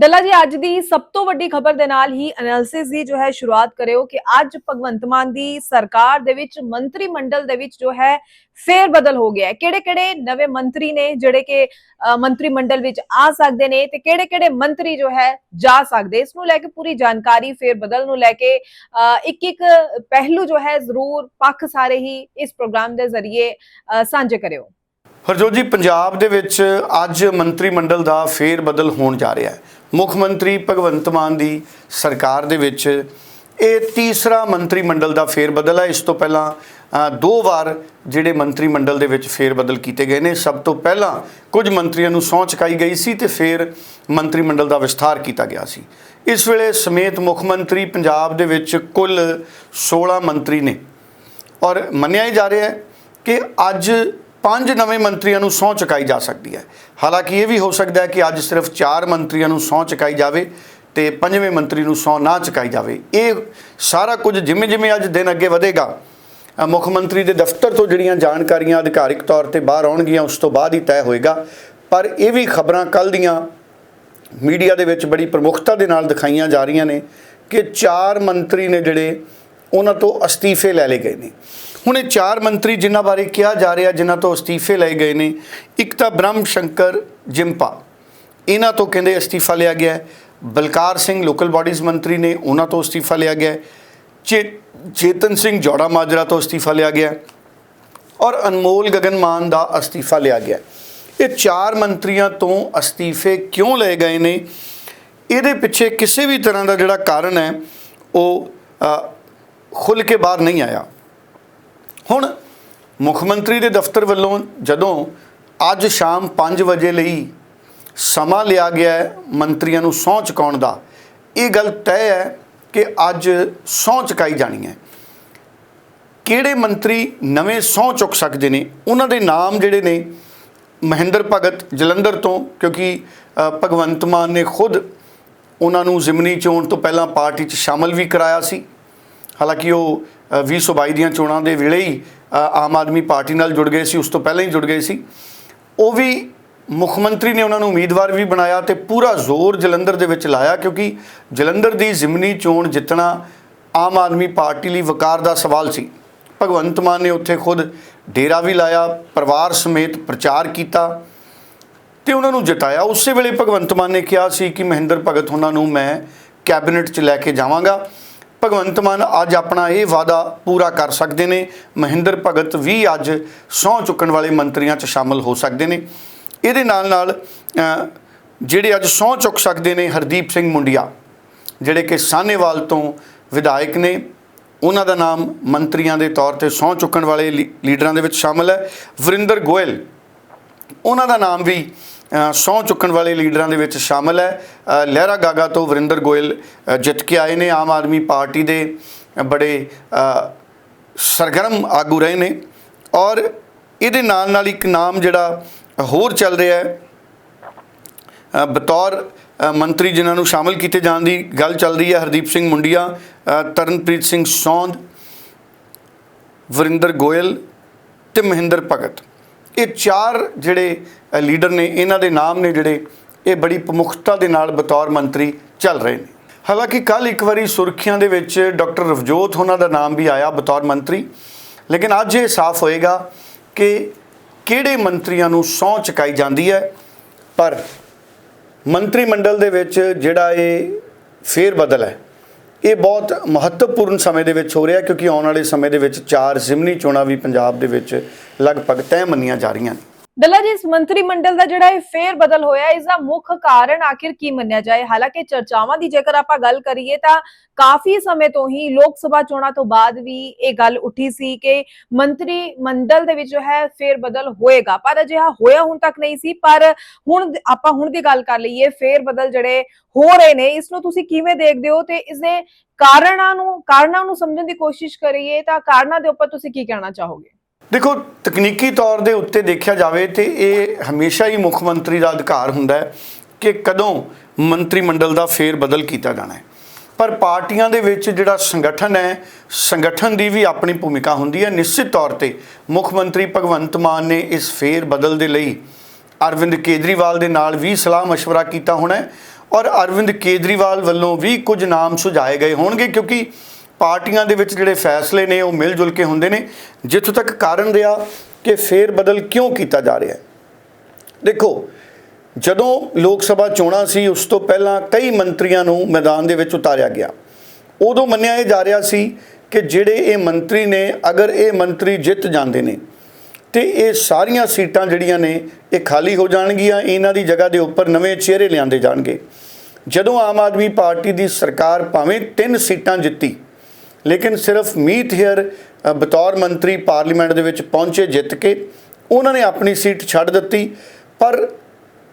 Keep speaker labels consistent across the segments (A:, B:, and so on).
A: ਡੱਲਾ ਜੀ, ਅੱਜ ਦੀ ਸਭ ਤੋਂ ਵੱਡੀ ਖਬਰ ਦੇ ਨਾਲ ਹੀ ਐਨਾਲਿਸਿਸ ਦੀ ਜੋ ਹੈ ਸ਼ੁਰੂਆਤ ਕਰਿਓ ਕਿ ਅੱਜ ਭਗਵੰਤ ਮਾਨ ਦੀ ਸਰਕਾਰ ਦੇ ਵਿੱਚ, ਮੰਤਰੀ ਮੰਡਲ ਦੇ ਵਿੱਚ ਜੋ ਹੈ ਫੇਰ ਬਦਲ ਹੋ ਗਿਆ ਕਿਹੜੇ-ਕਿਹੜੇ ਨਵੇਂ ਮੰਤਰੀ ਨੇ ਜਿਹੜੇ ਕਿ ਮੰਤਰੀ ਮੰਡਲ ਵਿੱਚ ਆ ਸਕਦੇ ਨੇ ਤੇ ਕਿਹੜੇ-ਕਿਹੜੇ ਮੰਤਰੀ ਜੋ ਹੈ ਜਾ ਸਕਦੇ? ਇਸ ਨੂੰ ਲੈ ਕੇ ਪੂਰੀ ਜਾਣਕਾਰੀ ਫੇਰ ਬਦਲ ਨੂੰ ਲੈ ਕੇ ਇੱਕ ਇੱਕ ਪਹਿਲੂ ਜੋ ਹੈ ਜ਼ਰੂਰ ਪੱਖ ਸਾਰੇ ਹੀ ਇਸ ਪ੍ਰੋਗਰਾਮ ਦੇ ਜ਼ਰੀਏ ਸਾਂਝੇ ਕਰਿਓ।
B: ਹਰਜੋਤ ਜੀ, ਪੰਜਾਬ ਦੇ ਵਿੱਚ ਅੱਜ ਮੰਤਰੀ ਮੰਡਲ ਦਾ ਫੇਰ ਬਦਲ ਹੋਣ ਜਾ ਰਿਹਾ ਹੈ। ਮੁੱਖ ਮੰਤਰੀ ਭਗਵੰਤ ਮਾਨ ਦੀ ਸਰਕਾਰ ਦੇ ਵਿੱਚ ਇਹ ਤੀਸਰਾ ਮੰਤਰੀ ਮੰਡਲ ਦਾ ਫੇਰ ਬਦਲ ਹੈ। ਇਸ ਤੋਂ ਪਹਿਲਾਂ ਦੋ ਵਾਰ ਜਿਹੜੇ ਮੰਤਰੀ ਮੰਡਲ ਦੇ ਵਿੱਚ ਫੇਰ ਬਦਲ ਕੀਤੇ ਗਏ ਨੇ। ਸਭ ਤੋਂ ਪਹਿਲਾਂ ਕੁਝ ਮੰਤਰੀਆਂ ਨੂੰ ਸਹੁੰ ਚੁਕਾਈ ਗਈ ਸੀ ਤੇ ਫਿਰ ਮੰਤਰੀ ਮੰਡਲ ਦਾ ਵਿਸਥਾਰ ਕੀਤਾ ਗਿਆ ਸੀ। ਇਸ ਵੇਲੇ ਸਮੇਤ ਮੁੱਖ ਮੰਤਰੀ ਪੰਜਾਬ ਦੇ ਵਿੱਚ ਕੁੱਲ 16 ਮੰਤਰੀ ਨੇ। ਔਰ ਮੰਨਿਆ ਹੀ ਜਾ ਰਿਹਾ ਹੈ ਕਿ ਅੱਜ ਪੰਜ ਨਵੇਂ ਮੰਤਰੀਆਂ ਨੂੰ ਸਹੁੰ ਚੁਕਾਈ ਜਾ ਸਕਦੀ ਹੈ। ਹਾਲਾਂਕਿ ਇਹ ਵੀ ਹੋ ਸਕਦਾ ਹੈ ਕਿ ਅੱਜ ਸਿਰਫ ਚਾਰ ਮੰਤਰੀਆਂ ਨੂੰ ਸਹੁੰ ਚੁਕਾਈ ਜਾਵੇ ਤੇ ਪੰਜਵੇਂ ਮੰਤਰੀ ਨੂੰ ਸਹੁੰ ਨਾ ਚੁਕਾਈ ਜਾਵੇ। ਇਹ ਸਾਰਾ ਕੁਝ ਜਿਵੇਂ ਜਿਵੇਂ ਅੱਜ ਦਿਨ ਅੱਗੇ ਵਧੇਗਾ ਮੁੱਖ ਮੰਤਰੀ ਦੇ ਦਫ਼ਤਰ ਤੋਂ ਜਿਹੜੀਆਂ ਜਾਣਕਾਰੀਆਂ ਅਧਿਕਾਰਿਕ ਤੌਰ ਤੇ ਬਾਹਰ ਆਉਣਗੀਆਂ, ਉਸ ਤੋਂ ਬਾਅਦ ਹੀ ਤੈਅ ਹੋਏਗਾ। ਪਰ ਇਹ ਵੀ ਖਬਰਾਂ ਕੱਲ ਦੀਆਂ ਮੀਡੀਆ ਦੇ ਵਿੱਚ ਬੜੀ ਪ੍ਰਮੁਖਤਾ ਦੇ ਨਾਲ ਦਿਖਾਈਆਂ ਜਾ ਰਹੀਆਂ ਨੇ ਕਿ ਚਾਰ ਮੰਤਰੀ ਨੇ ਜਿਹੜੇ, ਉਹਨਾਂ ਤੋਂ ਅਸਤੀਫੇ ਲੈ ਲਏ ਗਏ ਨੇ। ਹੁਣ ਇਹ ਚਾਰ ਮੰਤਰੀ ਜਿਨ੍ਹਾਂ ਬਾਰੇ ਕਿਹਾ ਜਾ ਰਿਹਾ ਜਿਨ੍ਹਾਂ ਤੋਂ ਅਸਤੀਫੇ ਲਏ ਗਏ ਨੇ ਇੱਕ ਤਾਂ ਬ੍ਰਹਮ ਸ਼ੰਕਰ ਜਿੰਪਾ। ਇਹਨਾਂ ਤੋਂ ਕਹਿੰਦੇ ਅਸਤੀਫਾ ਲਿਆ ਗਿਆ ਹੈ। ਬਲਕਾਰ ਸਿੰਘ ਲੋਕਲ ਬਾਡੀਜ਼ ਮੰਤਰੀ ਨੇ ਉਹਨਾਂ ਤੋਂ ਅਸਤੀਫਾ ਲਿਆ ਗਿਆ ਹੈ। ਚੇ ਚੇਤਨ ਸਿੰਘ ਜੋੜਾ ਮਾਜਰਾ ਤੋਂ ਅਸਤੀਫਾ ਲਿਆ ਗਿਆ ਔਰ ਅਨਮੋਲ ਗਗਨ ਮਾਨ ਦਾ ਅਸਤੀਫਾ ਲਿਆ ਗਿਆ ਇਹ ਚਾਰ ਮੰਤਰੀਆਂ ਤੋਂ ਅਸਤੀਫੇ ਕਿਉਂ ਲਏ ਗਏ ਨੇ? ਇਹਦੇ ਪਿੱਛੇ ਕਿਸੇ ਵੀ ਤਰ੍ਹਾਂ ਦਾ ਜਿਹੜਾ ਕਾਰਨ ਹੈ ਉਹ ਅ, ਖੁੱਲ ਕੇ ਬਾਹਰ ਨਹੀਂ ਆਇਆ। ਹੁਣ ਮੁੱਖ ਮੰਤਰੀ ਦੇ ਦਫ਼ਤਰ ਵੱਲੋਂ ਜਦੋਂ ਅੱਜ ਸ਼ਾਮ 5 ਵਜੇ ਲਈ ਸਮਾਂ ਲਿਆ ਗਿਆ ਹੈ ਮੰਤਰੀਆਂ ਨੂੰ ਸਹੁੰ ਚੁਕਾਉਣ ਦਾ, ਇਹ ਗੱਲ ਤੈਅ ਹੈ ਕਿ ਅੱਜ ਸਹੁੰ ਚੁਕਾਈ ਜਾਣੀ ਹੈ। ਕਿਹੜੇ ਮੰਤਰੀ ਨਵੇਂ ਸਹੁੰ ਚੁੱਕ ਸਕਦੇ ਨੇ? ਉਹਨਾਂ ਦੇ ਨਾਮ ਜਿਹੜੇ ਨੇ, ਮਹਿੰਦਰ ਭਗਤ ਜਲੰਧਰ ਤੋਂ, ਕਿਉਂਕਿ ਭਗਵੰਤ ਮਾਨ ਨੇ ਖੁਦ ਉਹਨਾਂ ਨੂੰ ਜ਼ਿਮਨੀ ਚੋਣ ਤੋਂ ਪਹਿਲਾਂ ਪਾਰਟੀ 'ਚ ਸ਼ਾਮਲ ਵੀ ਕਰਾਇਆ ਸੀ। ਹਾਲਾਂਕਿ ਉਹ 2022 ਦੀਆਂ ਚੋਣਾਂ ਦੇ ਵੇਲੇ ਹੀ ਆਮ ਆਦਮੀ ਪਾਰਟੀ ਨਾਲ ਜੁੜ ਗਏ ਸੀ, ਉਸ ਤੋਂ ਪਹਿਲਾਂ ਹੀ ਜੁੜ ਗਏ ਸੀ। ਉਹ ਵੀ ਮੁੱਖ ਮੰਤਰੀ ਨੇ ਉਹਨਾਂ ਨੂੰ ਉਮੀਦਵਾਰ ਵੀ ਬਣਾਇਆ ਤੇ ਪੂਰਾ ਜ਼ੋਰ ਜਲੰਧਰ ਦੇ ਵਿੱਚ ਲਾਇਆ ਕਿਉਂਕਿ ਜਲੰਧਰ ਦੀ ਜ਼ਿਮਨੀ ਚੋਣ ਜਿੱਤਣਾ ਆਮ ਆਦਮੀ ਪਾਰਟੀ ਲਈ ਵਕਾਰ ਦਾ ਸਵਾਲ ਸੀ। ਭਗਵੰਤ ਮਾਨ ਨੇ ਉੱਥੇ ਖੁਦ ਡੇਰਾ ਵੀ ਲਾਇਆ, ਪਰਿਵਾਰ ਸਮੇਤ ਪ੍ਰਚਾਰ ਕੀਤਾ ਤੇ ਉਹਨਾਂ ਨੂੰ ਜਿਤਾਇਆ। ਉਸੇ ਵੇਲੇ ਭਗਵੰਤ ਮਾਨ ਨੇ ਕਿਹਾ ਸੀ ਕਿ ਮਹਿੰਦਰ ਭਗਤ, ਉਹਨਾਂ ਨੂੰ ਮੈਂ ਕੈਬਨਿਟ 'ਚ ਲੈ ਕੇ ਜਾਵਾਂਗਾ। ਭਗਵੰਤ ਮਾਨ ਅੱਜ ਆਪਣਾ ਇਹ ਵਾਅਦਾ ਪੂਰਾ ਕਰ ਸਕਦੇ ਨੇ। ਮਹਿੰਦਰ ਭਗਤ ਵੀ ਅੱਜ ਸਹੁੰ ਚੁੱਕਣ ਵਾਲੇ ਮੰਤਰੀਆਂ 'ਚ ਸ਼ਾਮਲ ਹੋ ਸਕਦੇ ਨੇ। ਇਹਦੇ ਨਾਲ ਨਾਲ ਜਿਹੜੇ ਅੱਜ ਸਹੁੰ ਚੁੱਕ ਸਕਦੇ ਨੇ ਹਰਦੀਪ ਸਿੰਘ ਮੁੰਡਿਆ, ਜਿਹੜੇ ਕਿ ਸਾਹਨੇਵਾਲ ਤੋਂ ਵਿਧਾਇਕ ਨੇ, ਉਹਨਾਂ ਦਾ ਨਾਮ ਮੰਤਰੀਆਂ ਦੇ ਤੌਰ ਤੇ ਸਹੁੰ ਚੁੱਕਣ ਵਾਲੇ ਲੀ- ਲੀਡਰਾਂ ਦੇ ਵਿੱਚ ਸ਼ਾਮਲ ਹੈ। ਵਰਿੰਦਰ ਗੋਇਲ, ਉਹਨਾਂ ਦਾ ਨਾਮ ਵੀ ਅ, ਸਹੁੰ ਚੁੱਕਣ ਵਾਲੇ ਲੀਡਰਾਂ ਦੇ ਵਿੱਚ ਸ਼ਾਮਲ ਹੈ। ਅ, ਲਹਿਰਾ ਗਾਗਾ ਤੋਂ ਵਰਿੰਦਰ ਗੋਇਲ ਜਿੱਤ ਕੇ ਆਏ ਨੇ। ਆਮ ਆਦਮੀ ਪਾਰਟੀ ਦੇ ਬੜੇ ਸਰਗਰਮ ਆਗੂ ਰਹੇ ਨੇ। ਔਰ ਇਹਦੇ ਨਾਲ ਨਾਲ ਇੱਕ ਨਾਮ ਜਿਹੜਾ ਹੋਰ ਚੱਲ ਰਿਹਾ ਹੈ। ਬਤੌਰ ਮੰਤਰੀ ਜਿਨ੍ਹਾਂ ਨੂੰ ਸ਼ਾਮਲ ਕੀਤੇ ਜਾਣ ਦੀ ਗੱਲ ਚੱਲ ਰਹੀ ਹੈ ਹਰਦੀਪ ਸਿੰਘ ਮੁੰਡੀਆ ਤਰਨਪ੍ਰੀਤ ਸਿੰਘ ਸੌਂਦ ਵਰਿੰਦਰ ਗੋਇਲ ਤੇ ਮਹਿੰਦਰ ਭਗਤ। ਇਹ ਚਾਰ ਜਿਹੜੇ ਲੀਡਰ ਨੇ, ਇਹਨਾਂ ਦੇ ਨਾਮ ਨੇ ਜਿਹੜੇ, ਇਹ ਬੜੀ ਪ੍ਰਮੁਖਤਾ ਦੇ ਨਾਲ ਬਤੌਰ ਮੰਤਰੀ ਚੱਲ ਰਹੇ ਨੇ। ਹਾਲਾਂਕਿ ਕੱਲ ਇੱਕ ਵਾਰੀ ਸੁਰਖੀਆਂ ਦੇ ਵਿੱਚ ਡਾਕਟਰ ਰਵਜੋਤ ਉਹਨਾਂ ਦਾ ਨਾਮ ਵੀ ਆਇਆ ਬਤੌਰ ਮੰਤਰੀ। ਲੇਕਿਨ ਅੱਜ ਇਹ ਸਾਫ਼ ਹੋਏਗਾ ਕਿ ਕਿਹੜੇ ਮੰਤਰੀਆਂ ਨੂੰ ਸਹੁੰ ਚੁਕਾਈ ਜਾਂਦੀ ਹੈ। ਪਰ ਮੰਤਰੀ ਮੰਡਲ ਦੇ ਵਿੱਚ ਜਿਹੜਾ ਇਹ ਫੇਰ ਬਦਲ ਹੈ। ਇਹ ਬਹੁਤ ਮਹੱਤਵਪੂਰਨ ਸਮੇਂ ਦੇ ਵਿੱਚ ਹੋ ਰਿਹਾ ਕਿਉਂਕਿ ਆਉਣ ਵਾਲੇ ਸਮੇਂ ਦੇ ਵਿੱਚ ਚਾਰ ਜ਼ਿਮਨੀ ਚੋਣਾਂ ਵੀ ਪੰਜਾਬ ਦੇ ਵਿੱਚ ਲਗਭਗ ਤੈਅ ਮੰਨੀਆਂ ਜਾ ਰਹੀਆਂ ਨੇ।
A: ਡੱਲਾ ਜੀ ਇਸ ਮੰਤਰੀ ਮੰਡਲ ਦਾ ਜਿਹੜਾ ਇਹ ਫੇਰ ਬਦਲ ਹੋਇਆ ਇਸ ਦਾ ਮੁੱਖ ਕਾਰਨ ਆਖਿਰ ਕੀ ਮੰਨਿਆ ਜਾਏ ਹਾਲਾਂਕਿ ਚਰਚਾਵਾਂ ਦੀ ਜੇਕਰ ਆਪਾਂ ਗੱਲ ਕਰੀਏ ਤਾਂ ਕਾਫੀ ਸਮੇਂ ਤੋਂ ਹੀ ਲੋਕ ਸਭਾ ਚੋਣਾਂ ਤੋਂ ਬਾਅਦ ਵੀ ਇਹ ਗੱਲ ਉੱਠੀ ਸੀ ਕਿ ਮੰਤਰੀ ਮੰਡਲ ਦੇ ਵਿੱਚ ਜੋ ਹੈ ਫੇਰ ਬਦਲ ਹੋਏਗਾ ਪਰ ਅਜਿਹਾ ਹੋਇਆ ਹੁਣ ਤੱਕ ਨਹੀਂ ਸੀ ਪਰ ਹੁਣ ਆਪਾਂ ਹੁਣ ਦੀ ਗੱਲ ਕਰ ਲਈਏ ਫੇਰ ਬਦਲ ਜਿਹੜੇ ਹੋ ਰਹੇ ਨੇ ਇਸ ਨੂੰ ਤੁਸੀਂ ਕਿਵੇਂ ਦੇਖਦੇ ਹੋ ਤੇ ਇਸ ਦੇ ਕਾਰਨਾਂ ਨੂੰ ਕਾਰਨਾਂ ਨੂੰ ਸਮਝਣ ਦੀ ਕੋਸ਼ਿਸ਼ ਕਰੀਏ ਤਾਂ ਕਾਰਨਾਂ ਦੇ ਉੱਪਰ ਤੁਸੀਂ ਕੀ ਕਹਿਣਾ ਚਾਹੋਗੇ
B: ਦੇਖੋ ਤਕਨੀਕੀ ਤੌਰ ਦੇ ਉੱਤੇ ਦੇਖਿਆ ਜਾਵੇ ਤੇ ਇਹ ਹਮੇਸ਼ਾ ਹੀ ਮੁੱਖ ਮੰਤਰੀ ਦਾ ਅਧਿਕਾਰ ਹੁੰਦਾ ਹੈ ਕਿ ਕਦੋਂ ਮੰਤਰੀ ਮੰਡਲ ਦਾ ਫੇਰ ਬਦਲ ਕੀਤਾ ਜਾਣਾ ਹੈ ਪਰ ਪਾਰਟੀਆਂ ਦੇ ਵਿੱਚ ਜਿਹੜਾ ਸੰਗਠਨ ਹੈ ਸੰਗਠਨ ਦੀ ਵੀ ਆਪਣੀ ਭੂਮਿਕਾ ਹੁੰਦੀ ਹੈ ਨਿਸ਼ਚਿਤ ਤੌਰ ਤੇ ਮੁੱਖ ਮੰਤਰੀ ਭਗਵੰਤ ਮਾਨ ਨੇ ਇਸ ਫੇਰ ਬਦਲ ਦੇ ਲਈ ਅਰਵਿੰਦ ਕੇਜਰੀਵਾਲ ਦੇ ਨਾਲ ਵੀ ਸਲਾਹ مشورہ ਕੀਤਾ ਹੋਣਾ ਹੈ ਔਰ ਅਰਵਿੰਦ ਕੇਜਰੀਵਾਲ ਵੱਲੋਂ ਵੀ ਕੁਝ ਨਾਮ ਸੁਝਾਏ ਗਏ ਹੋਣਗੇ ਕਿਉਂਕਿ ਪਾਰਟੀਆਂ ਦੇ ਵਿੱਚ ਜਿਹੜੇ ਫੈਸਲੇ ਨੇ ਉਹ ਮਿਲ ਜੁਲ ਕੇ ਹੁੰਦੇ ਨੇ, ਜਿੱਥੋਂ ਤੱਕ ਕਾਰਨ ਰਿਹਾ ਕਿ ਫੇਰ ਬਦਲ ਕਿਉਂ ਕੀਤਾ ਜਾ ਰਿਹਾ ਹੈ। ਦੇਖੋ, ਜਦੋਂ ਲੋਕ ਸਭਾ ਚੋਣਾਂ ਸੀ, ਉਸ ਤੋਂ ਪਹਿਲਾਂ ਕਈ ਮੰਤਰੀਆਂ ਨੂੰ ਮੈਦਾਨ ਦੇ ਵਿੱਚ ਉਤਾਰਿਆ ਗਿਆ। ਉਦੋਂ ਮੰਨਿਆ ਇਹ ਜਾ ਰਿਹਾ ਸੀ ਕਿ ਜਿਹੜੇ ਇਹ ਮੰਤਰੀ ਨੇ, ਅਗਰ ਇਹ ਮੰਤਰੀ ਜਿੱਤ ਜਾਂਦੇ ਨੇ, ਤੇ ਇਹ ਸਾਰੀਆਂ ਸੀਟਾਂ ਜਿਹੜੀਆਂ ਨੇ, ਇਹ ਖਾਲੀ ਹੋ ਜਾਣਗੀਆਂ, ਇਹਨਾਂ ਦੀ ਜਗ੍ਹਾ ਦੇ ਉੱਪਰ ਨਵੇਂ ਚਿਹਰੇ ਲਿਆਂਦੇ ਜਾਣਗੇ। ਜਦੋਂ ਆਮ ਆਦਮੀ ਪਾਰਟੀ ਦੀ ਸਰਕਾਰ ਭਾਵੇਂ ਤਿੰਨ ਸੀਟਾਂ ਜਿੱਤੀ ਲੇਕਿਨ ਸਿਰਫ ਮੀਤ ਹੇਅਰ ਬਤੌਰ ਮੰਤਰੀ ਪਾਰਲੀਮੈਂਟ ਦੇ ਵਿੱਚ ਪਹੁੰਚੇ ਜਿੱਤ ਕੇ ਉਹਨਾਂ ਨੇ ਆਪਣੀ ਸੀਟ ਛੱਡ ਦਿੱਤੀ। ਪਰ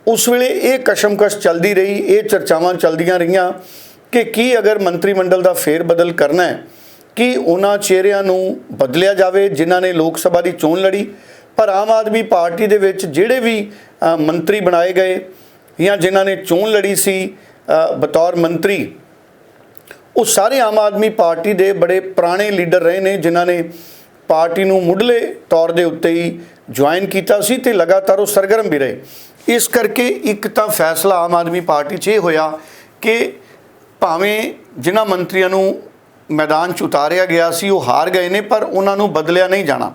B: ਉਸ ਵੇਲੇ ਇਹ ਕਸ਼ਮਕਸ਼ ਚੱਲਦੀ ਰਹੀ, ਇਹ ਚਰਚਾਵਾਂ ਚੱਲਦੀਆਂ ਰਹੀਆਂ ਕਿ ਕੀ ਅਗਰ ਮੰਤਰੀ ਮੰਡਲ ਦਾ ਫੇਰ ਬਦਲ ਕਰਨਾ ਹੈ, ਕਿ ਉਹਨਾਂ ਚਿਹਰਿਆਂ ਨੂੰ ਬਦਲਿਆ ਜਾਵੇ ਜਿਨ੍ਹਾਂ ਨੇ ਲੋਕ ਸਭਾ ਦੀ ਚੋਣ ਲੜੀ। ਪਰ ਆਮ ਆਦਮੀ ਪਾਰਟੀ ਦੇ ਵਿੱਚ ਜਿਹੜੇ ਵੀ ਮੰਤਰੀ ਬਣਾਏ ਗਏ ਜਾਂ ਜਿਨ੍ਹਾਂ ਨੇ ਚੋਣ ਲੜੀ ਸੀ ਬਤੌਰ ਮੰਤਰੀ ਉਹ ਸਾਰੇ ਆਮ ਆਦਮੀ ਪਾਰਟੀ ਦੇ ਬੜੇ ਪੁਰਾਣੇ ਲੀਡਰ ਰਹੇ ਨੇ, ਜਿਨ੍ਹਾਂ ਨੇ ਪਾਰਟੀ ਨੂੰ ਮੁੱਢਲੇ ਤੌਰ ਦੇ ਉੱਤੇ ਹੀ ਜੁਆਇਨ ਕੀਤਾ ਸੀ ਤੇ ਲਗਾਤਾਰ ਉਹ ਸਰਗਰਮ ਵੀ ਰਹੇ। ਇਸ ਕਰਕੇ ਇੱਕ ਤਾਂ ਫੈਸਲਾ ਆਮ ਆਦਮੀ ਪਾਰਟੀ 'ਚ ਇਹ ਹੋਇਆ ਕਿ ਭਾਵੇਂ ਜਿਨ੍ਹਾਂ ਮੰਤਰੀਆਂ ਨੂੰ ਮੈਦਾਨ 'ਚ ਉਤਾਰਿਆ ਗਿਆ ਸੀ, ਉਹ ਹਾਰ ਗਏ ਨੇ, ਪਰ ਉਹਨਾਂ ਨੂੰ ਬਦਲਿਆ ਨਹੀਂ ਜਾਣਾ।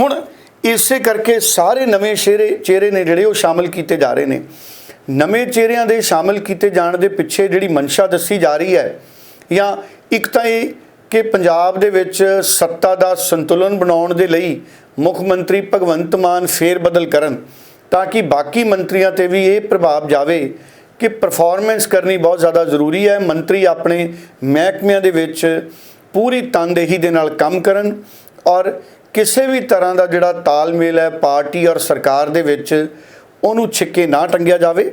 B: ਹੁਣ ਇਸੇ ਕਰਕੇ ਸਾਰੇ ਨਵੇਂ ਚਿਹਰੇ ਚਿਹਰੇ ਨੇ ਜਿਹੜੇ ਉਹ ਸ਼ਾਮਲ ਕੀਤੇ ਜਾ ਰਹੇ ਨੇ। ਨਵੇਂ ਚਿਹਰਿਆਂ ਦੇ ਸ਼ਾਮਲ ਕੀਤੇ ਜਾਣ ਦੇ ਪਿੱਛੇ ਜਿਹੜੀ ਮਨਸ਼ਾ ਦੱਸੀ ਜਾ ਰਹੀ ਹੈ ਜਾਂ ਇੱਕ ਤਾਂ ਇਹ ਕਿ ਪੰਜਾਬ ਦੇ ਵਿੱਚ ਸੱਤਾ ਦਾ ਸੰਤੁਲਨ ਬਣਾਉਣ ਦੇ ਲਈ ਮੁੱਖ ਮੰਤਰੀ ਭਗਵੰਤ ਮਾਨ ਫੇਰ ਬਦਲ ਕਰਨ ਤਾਂ ਕਿ ਬਾਕੀ ਮੰਤਰੀਆਂ ਤੇ ਵੀ ਇਹ ਪ੍ਰਭਾਵ ਜਾਵੇ ਕਿ ਪਰਫਾਰਮੈਂਸ ਕਰਨੀ ਬਹੁਤ ਜ਼ਿਆਦਾ ਜ਼ਰੂਰੀ ਹੈ। ਮੰਤਰੀ ਆਪਣੇ ਮਹਿਕਮਿਆਂ ਦੇ ਵਿੱਚ ਪੂਰੀ ਤਨਦੇਹੀ ਦੇ ਨਾਲ ਕੰਮ ਕਰਨ ਔਰ ਕਿਸੇ ਵੀ ਤਰ੍ਹਾਂ ਦਾ ਜਿਹੜਾ ਤਾਲਮੇਲ ਹੈ ਪਾਰਟੀ ਔਰ ਸਰਕਾਰ ਦੇ ਵਿੱਚ ਉਹਨੂੰ ਛਿੱਕੇ ਨਾ ਟੰਗਿਆ ਜਾਵੇ।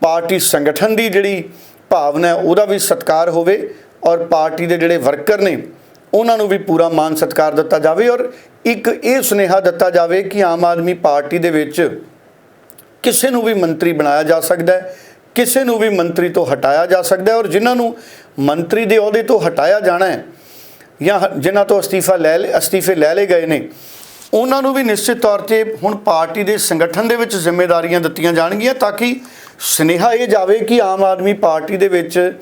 B: ਪਾਰਟੀ ਸੰਗਠਨ ਦੀ ਜਿਹੜੀ ਭਾਵਨਾ ਉਹਦਾ ਵੀ ਸਤਿਕਾਰ ਹੋਵੇ ਔਰ ਪਾਰਟੀ ਦੇ ਜਿਹੜੇ ਵਰਕਰ ਨੇ, ਉਹਨਾਂ ਨੂੰ ਵੀ ਪੂਰਾ ਮਾਨ ਸਤਿਕਾਰ ਦਿੱਤਾ ਜਾਵੇ ਔਰ ਇੱਕ ਇਹ ਸੁਨੇਹਾ ਦਿੱਤਾ ਜਾਵੇ ਕਿ ਆਮ ਆਦਮੀ ਪਾਰਟੀ ਦੇ ਵਿੱਚ ਕਿਸੇ ਨੂੰ ਵੀ ਮੰਤਰੀ ਬਣਾਇਆ ਜਾ ਸਕਦਾ ਹੈ, ਕਿਸੇ ਨੂੰ ਵੀ ਮੰਤਰੀ ਤੋਂ ਹਟਾਇਆ ਜਾ ਸਕਦਾ ਹੈ ਔਰ ਜਿਨ੍ਹਾਂ ਨੂੰ ਮੰਤਰੀ ਦੇ ਅਹੁਦੇ ਤੋਂ ਹਟਾਇਆ ਜਾਣਾ ਹੈ ਜਾਂ ਜਿਨ੍ਹਾਂ ਤੋਂ ਅਸਤੀਫਾ ਲੈ ਲਏ- ਅਸਤੀਫੇ ਲੈ ਲਏ ਗਏ ਨੇ ਉਹਨਾਂ ਨੂੰ ਵੀ ਨਿਸ਼ਚਿਤ ਤੌਰ ਤੇ ਹੁਣ ਪਾਰਟੀ ਦੇ ਸੰਗਠਨ ਦੇ ਵਿੱਚ ਜ਼ਿੰਮੇਵਾਰੀਆਂ ਦਿੱਤੀਆਂ ਜਾਣਗੀਆਂ ਤਾਂ ਕਿ ਸੁਨੇਹਾ ਇਹ ਜਾਵੇ ਕਿ ਆਮ ਆਦਮੀ ਪਾਰਟੀ ਦੇ ਵਿੱਚ